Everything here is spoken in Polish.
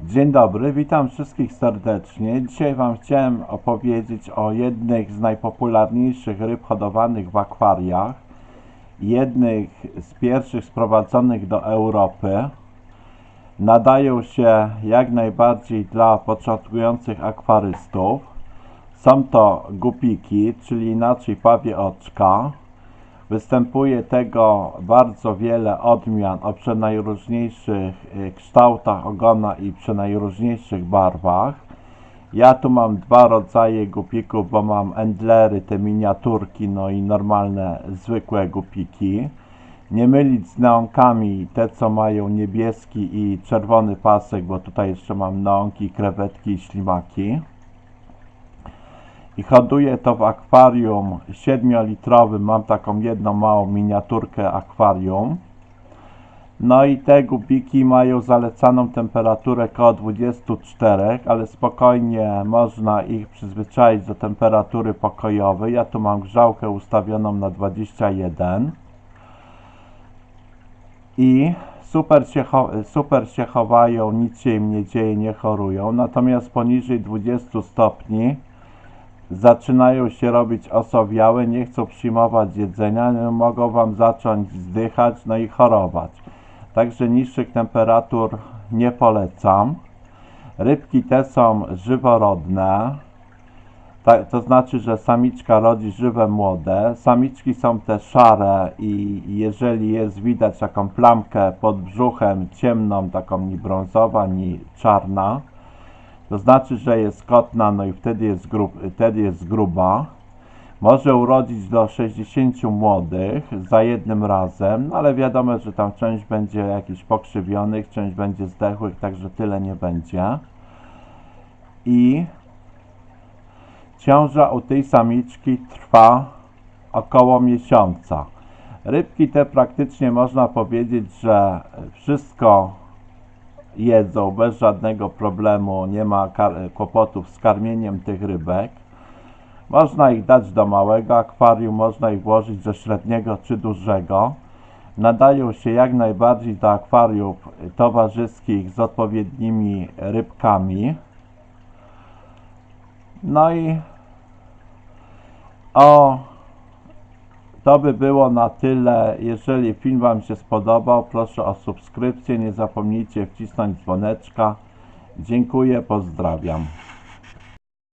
Dzień dobry, witam wszystkich serdecznie. Dzisiaj Wam chciałem opowiedzieć o jednych z najpopularniejszych ryb hodowanych w akwariach, jednych z pierwszych sprowadzonych do Europy. Nadają się jak najbardziej dla początkujących akwarystów. Są to gupiki, czyli inaczej pawie oczka. Występuje tego bardzo wiele odmian o przenajróżniejszych y, kształtach ogona i przenajróżniejszych barwach. Ja tu mam dwa rodzaje gupików, bo mam endlery, te miniaturki, no i normalne, zwykłe gupiki. Nie mylić z neonkami, te co mają niebieski i czerwony pasek, bo tutaj jeszcze mam neonki, krewetki i ślimaki i hoduję to w akwarium 7-litrowym. Mam taką jedną małą miniaturkę akwarium. No i te gubiki mają zalecaną temperaturę koło 24, ale spokojnie można ich przyzwyczaić do temperatury pokojowej. Ja tu mam grzałkę ustawioną na 21 i super się, super się chowają, nic się im nie dzieje, nie chorują. Natomiast poniżej 20 stopni zaczynają się robić osowiałe, nie chcą przyjmować jedzenia, mogą Wam zacząć zdychać, no i chorować. Także niższych temperatur nie polecam. Rybki te są żyworodne, to znaczy, że samiczka rodzi żywe młode. Samiczki są te szare i jeżeli jest widać taką plamkę pod brzuchem ciemną, taką ni brązowa, ni czarna, to znaczy, że jest kotna, no i wtedy jest, grub, wtedy jest gruba. Może urodzić do 60 młodych za jednym razem, no ale wiadomo, że tam część będzie jakichś pokrzywionych, część będzie zdechłych, także tyle nie będzie. I ciąża u tej samiczki trwa około miesiąca. Rybki te praktycznie można powiedzieć, że wszystko jedzą bez żadnego problemu, nie ma kłopotów z karmieniem tych rybek. Można ich dać do małego akwarium, można ich włożyć do średniego czy dużego. Nadają się jak najbardziej do akwariów towarzyskich z odpowiednimi rybkami. No i o to by było na tyle. Jeżeli film Wam się spodobał, proszę o subskrypcję. Nie zapomnijcie wcisnąć dzwoneczka. Dziękuję, pozdrawiam.